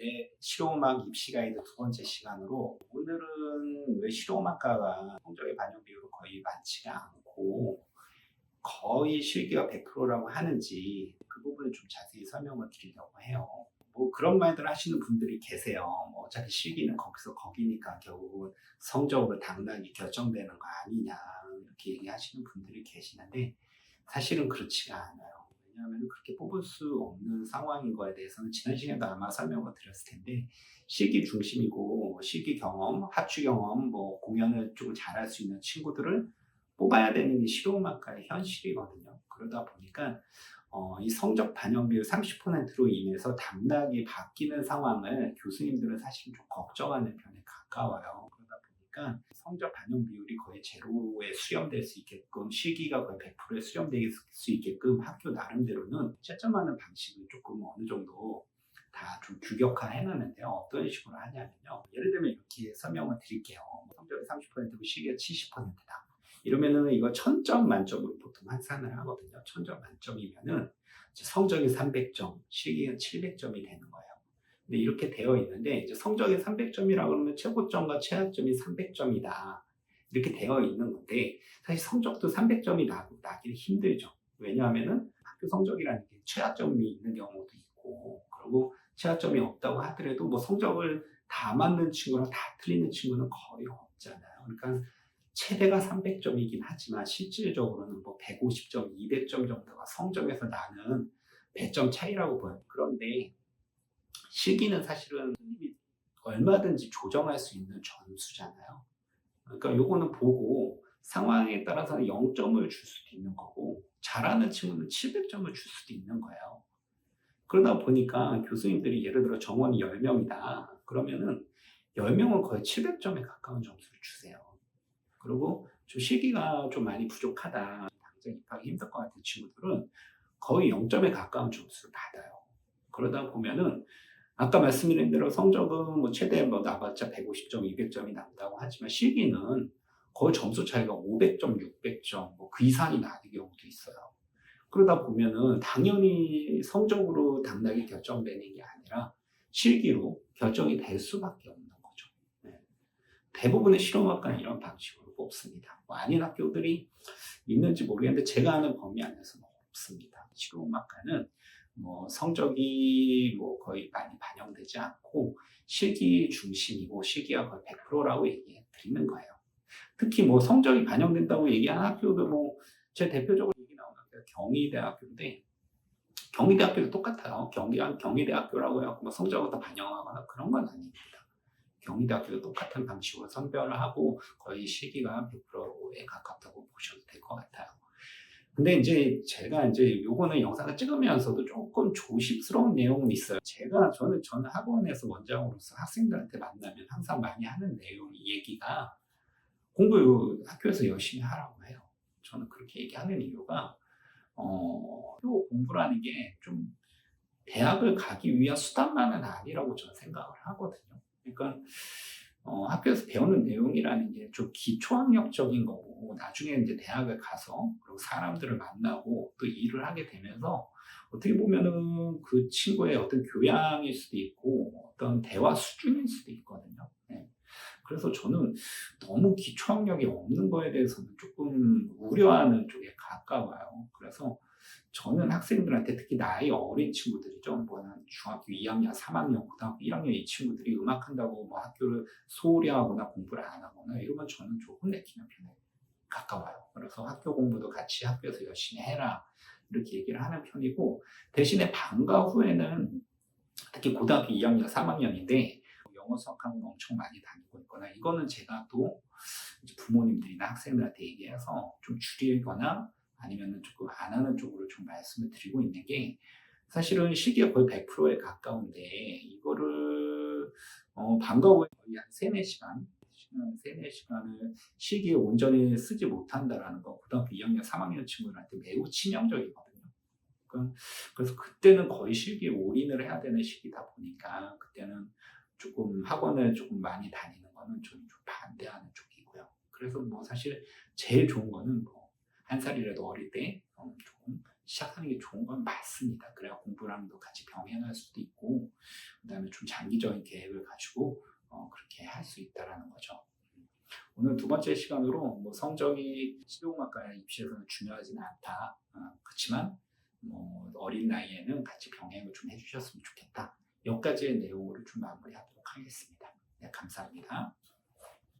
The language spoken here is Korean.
네, 실용음악 입시 가이드 두 번째 시간으로 오늘은 왜 실용음악가가 성적의 반영 비율이 거의 많지가 않고 거의 실기가 100%라고 하는지 그 부분을 좀 자세히 설명을 드리려고 해요. 뭐 그런 말들 하시는 분들이 계세요. 뭐 어차피 실기는 거기서 거기니까 결국은 성적으로 당락이 결정되는 거 아니냐 이렇게 얘기하시는 분들이 계시는데 사실은 그렇지가 않아요. 왜냐하면 그렇게 뽑을 수 없는 상황인 거에 대해서는 지난 시간에도 아마 설명을 드렸을 텐데 실기 중심이고 실기 경험, 합주 경험, 뭐 공연을 조금 잘할 수 있는 친구들을 뽑아야 되는 게 실용음악가의 현실이거든요. 그러다 보니까 어, 이 성적 반영 비율 30%로 인해서 담락이 바뀌는 상황을 교수님들은 사실 좀 걱정하는 편에 가까워요. 보니까 성적 반영 비율이 거의 제로에 수렴될 수 있게끔 시기가 거의 100%에 수렴될 수 있게끔 학교 나름대로는 채점하는 방식을 조금 어느 정도 다 좀 규격화해 놨는데요. 어떤 식으로 하냐면요. 예를 들면 이렇게 설명을 드릴게요. 성적이 30%고 시기가 70%다. 이러면은 이거 1000점 만점으로 보통 환산을 하거든요. 1000점 만점이면은 성적이 300점, 시기가 700점이 되는 거예요. 근데 이렇게 되어 있는데 이제 성적이 300점이라 그러면 최고점과 최하점이 300점이다. 이렇게 되어 있는 건데 사실 성적도 300점이 나, 나기 힘들죠. 왜냐하면은 학교 성적이라는 게 최하점이 있는 경우도 있고 그리고 최하점이 없다고 하더라도 뭐 성적을 다 맞는 친구랑 다 틀리는 친구는 거의 없잖아요. 그러니까 최대가 300점이긴 하지만 실질적으로는 뭐 150점, 200점 정도가 성적에서 나는 배점 차이라고 보여요. 그런데 실기는 사실은 선생님이 얼마든지 조정할 수 있는 점수잖아요. 그러니까 요거는 보고 상황에 따라서는 0점을 줄 수도 있는 거고 잘하는 친구는 700점을 줄 수도 있는 거예요. 그러다 보니까 교수님들이 예를 들어 정원이 10명이다. 그러면은 10명은 거의 700점에 가까운 점수를 주세요. 그리고 좀 실기가 좀 많이 부족하다. 당장 입학이 힘들 것 같은 친구들은 거의 0점에 가까운 점수를 받아요. 그러다 보면은 아까 말씀드린 대로 성적은 뭐 최대 뭐 나봤자 150점, 200점이 난다고 하지만 실기는 거의 점수 차이가 500점, 600점 뭐 그 이상이 나는 경우도 있어요. 그러다 보면은 당연히 성적으로 당락이 결정되는 게 아니라 실기로 결정이 될 수밖에 없는 거죠. 네. 대부분의 실용학과는 이런 방식으로 뽑습니다. 뭐 아닌 학교들이 있는지 모르겠는데 제가 아는 범위 안에서는 없습니다. 실용학과는 뭐 성적이 뭐 거의 많이 반영되지 않고 실기 중심이고 실기가 거의 100%라고 얘기해 드리는 거예요. 특히 뭐 성적이 반영된다고 얘기하는 학교도 뭐 제 대표적으로 얘기 나오는 학교가 경희대학교인데 경희대학교도 똑같아요. 경기 경희대학교라고 해서 뭐 성적을 더 반영하거나 그런 건 아닙니다. 경희대학교도 똑같은 방식으로 선별을 하고 거의 실기가 100%에 가깝다고 보셔도 될 것 같아요. 근데 이제 제가 이제 요거는 영상을 찍으면서도 조금 조심스러운 내용은 있어요. 제가 저는 저는 학원에서 원장으로서 학생들한테 만나면 항상 많이 하는 내용 얘기가 공부 학교에서 열심히 하라고 해요. 저는 그렇게 얘기하는 이유가 어, 공부라는 게 좀 대학을 가기 위한 수단만은 아니라고 저는 생각을 하거든요. 그러니까 어, 학교에서 배우는 내용이라는 게 좀 기초학력적인 거고 나중에 이제 대학을 가서 그리고 사람들을 만나고 또 일을 하게 되면서 어떻게 보면은 그 친구의 어떤 교양일 수도 있고 어떤 대화 수준일 수도 있거든요. 네. 그래서 저는 너무 기초학력이 없는 거에 대해서는 조금 우려하는 쪽에 가까워요. 그래서 저는 학생들한테 특히 나이 어린 친구들이죠. 뭐는 중학교 2학년, 3학년, 고등학교 1학년 이 친구들이 음악한다고 뭐 학교를 소홀히 하거나 공부를 안 하거나 이러면 저는 좀 혼내키는 편에 가까워요. 그래서 학교 공부도 같이 학교에서 열심히 해라 이렇게 얘기를 하는 편이고 대신에 방과 후에는 특히 고등학교 2학년, 3학년인데 영어 수학학원 엄청 많이 다니고 있거나 이거는 제가 또 부모님들이나 학생들한테 얘기해서 좀 줄이거나 아니면 조금 안 하는 쪽으로 좀 말씀을 드리고 있는 게 사실은 시기가 거의 100%에 가까운데 이거를 어, 방과 후에 거의 한 3, 4시간 3, 4시간을 시기에 온전히 쓰지 못한다라는 거 고등학교 2학년, 3학년 친구들한테 매우 치명적이거든요. 그러니까 그래서 그때는 거의 실기에 올인을 해야 되는 시기다 보니까 그때는 조금 학원을 조금 많이 다니는 거는 저는 좀 반대하는 쪽이고요. 그래서 뭐 사실 제일 좋은 거는 뭐 한 살이라도 어릴 때 어, 조금 시작하는 게 좋은 건 맞습니다. 그래야 공부랑도 같이 병행할 수도 있고, 그 다음에 좀 장기적인 계획을 가지고 어, 그렇게 할 수 있다라는 거죠. 오늘 두 번째 시간으로 뭐 성적이 실용음악과에 입시에서는 중요하지는 않다. 어, 그렇지만 뭐 어린 나이에는 같이 병행을 좀 해주셨으면 좋겠다. 여기까지의 내용으로 좀 마무리하도록 하겠습니다. 네, 감사합니다.